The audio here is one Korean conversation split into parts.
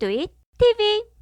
to it TV.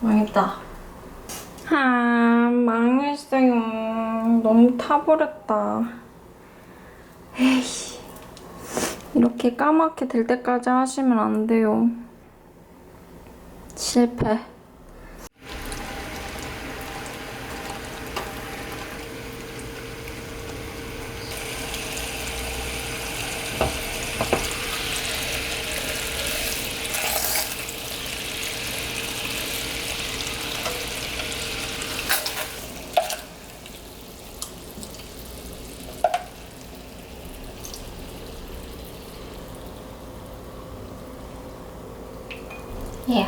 망했다. 아, 망했어요. 너무 타버렸다. 에이, 이렇게 까맣게 될 때까지 하시면 안 돼요. 실패. 예.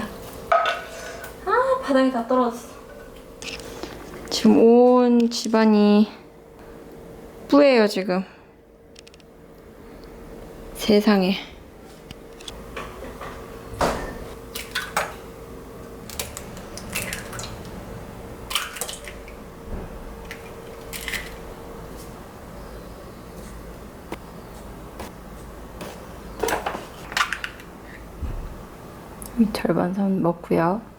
아, 바닥이 다 떨어졌어. 지금 온 집안이 뿌예요, 지금. 세상에. 이 절반선 먹고요.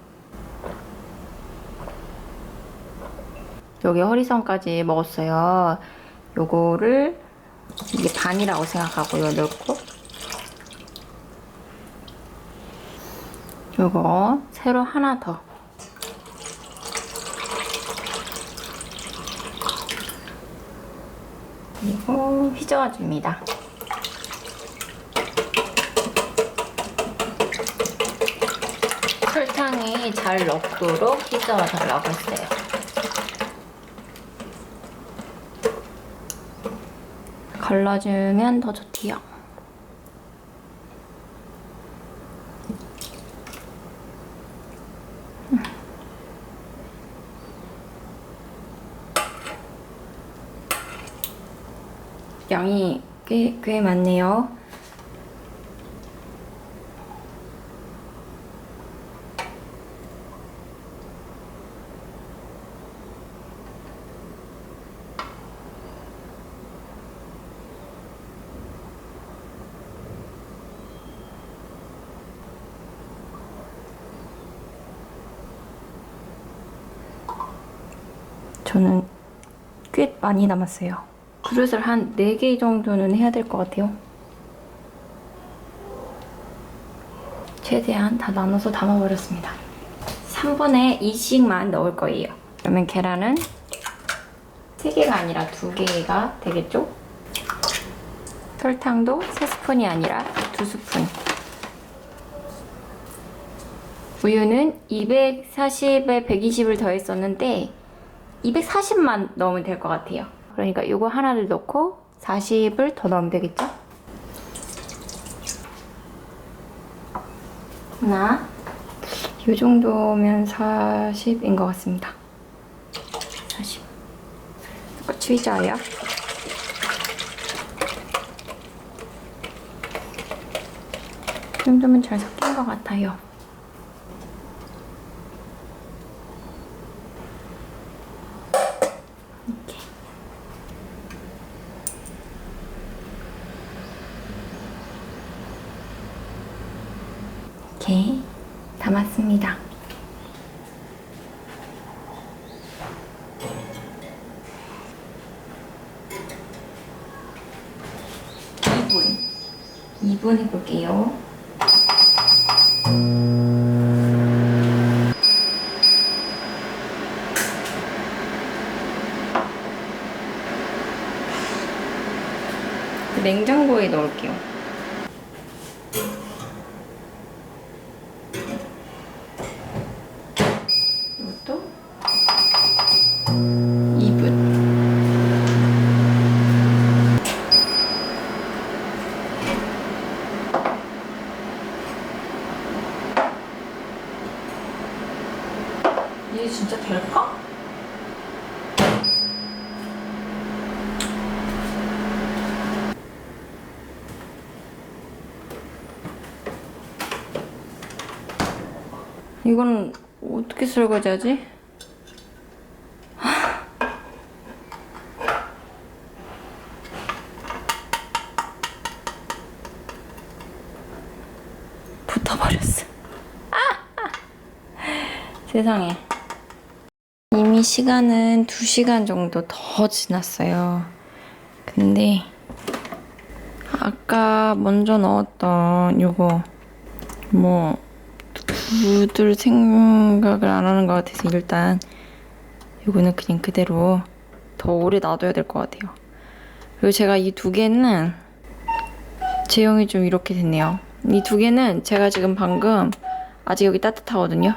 여기 허리선까지 먹었어요. 요거를 이게 반이라고 생각하고요. 넣고 요거 새로 하나 더. 그리고 휘저어 줍니다. 설탕이 잘 녹도록 휘저어 달라고 했어요. 걸러주면 더 좋디요. 양이 꽤, 꽤 많네요. 저는 꽤 많이 남았어요. 그릇을 한 4개 정도는 해야 될 것 같아요. 최대한 다 나눠서 담아버렸습니다. 3분의 2씩만 넣을 거예요. 그러면 계란은 3개가 아니라 2개가 되겠죠? 설탕도 3스푼이 아니라 2스푼. 우유는 240에 120을 더했었는데 240만 넣으면 될 것 같아요. 그러니까 이거 하나를 넣고 40을 더 넣으면 되겠죠? 하나. 이 정도면 40인 것 같습니다. 40. 똑같이 휘저어요. 이 정도면 잘 섞인 것 같아요. 이렇게. 이렇게 담았습니다. 이분 2분 해볼게요. 냉장고에 넣을게요. 이것도 2분. 이게 진짜 될까? 이건 어떻게 설거지하지? 붙어버렸어. 세상에. 이미 시간은 2시간 정도 더 지났어요. 근데 아까 먼저 넣었던 요거 뭐 묻을 생각을 안 하는 것 같아서 일단 요거는 그냥 그대로 더 오래 놔둬야 될 것 같아요. 그리고 제가 이 두 개는 제형이 좀 이렇게 됐네요. 이 두 개는 제가 지금 방금 아직 여기 따뜻하거든요.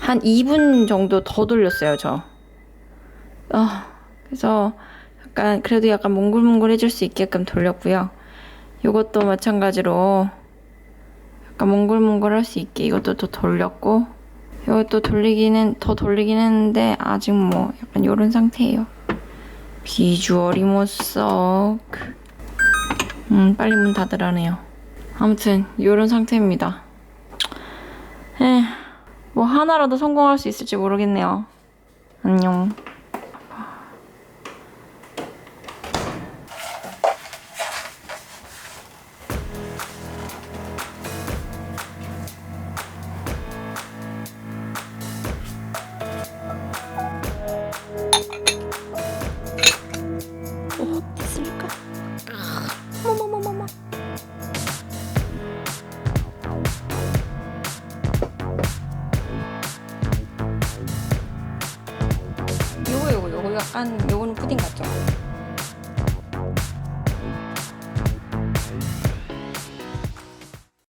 한 2분 정도 더 돌렸어요, 저. 아, 그래서 약간 그래도 약간 몽글몽글해질 수 있게끔 돌렸고요. 이것도 마찬가지로 약간 몽글몽글 할 수 있게 이것도 더 돌렸고 이것도 돌리기는 더 돌리긴 했는데 아직 뭐 약간 이런 상태예요. 비주얼이 뭐썩 음 빨리 문 닫으라네요. 아무튼 이런 상태입니다. 에뭐 하나라도 성공할 수 있을지 모르겠네요. 안녕. 약간 요거는 푸딩 같죠?